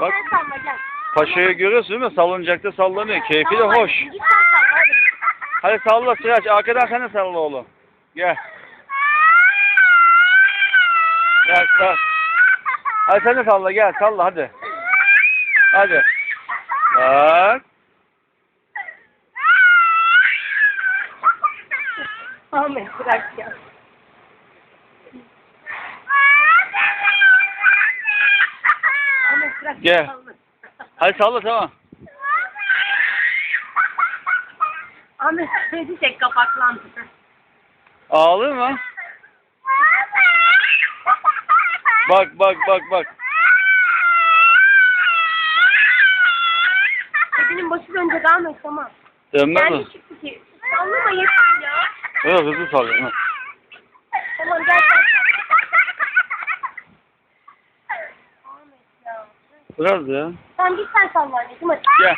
Bak. sen salla gel. Paşayı görüyorsun değil mi? Salıncakta sallanıyor. Keyfi de hoş. Git sen salla hadi. Hadi salla Sıraç. Arkadan sen de salla oğlum. Gel. Gel gel. Hadi sen de salla gel. Salla hadi. Hadi. Bak. Ahmet bırak ya. Ahmet bırak. Gel. Hadi salla tamam. Ahmet seni çek kapaklandı. Ağlıyor mu? Bak bak bak bak. Kedinin başı dönecek Ahmet tamam. Dönmez mi? çıktı ki. Sallama yeter ya. Yok hızlı sallıyor. ha. Tamam gel sen. Ahmet ya. Tamam git sen salla anneciğim hadi. Gel.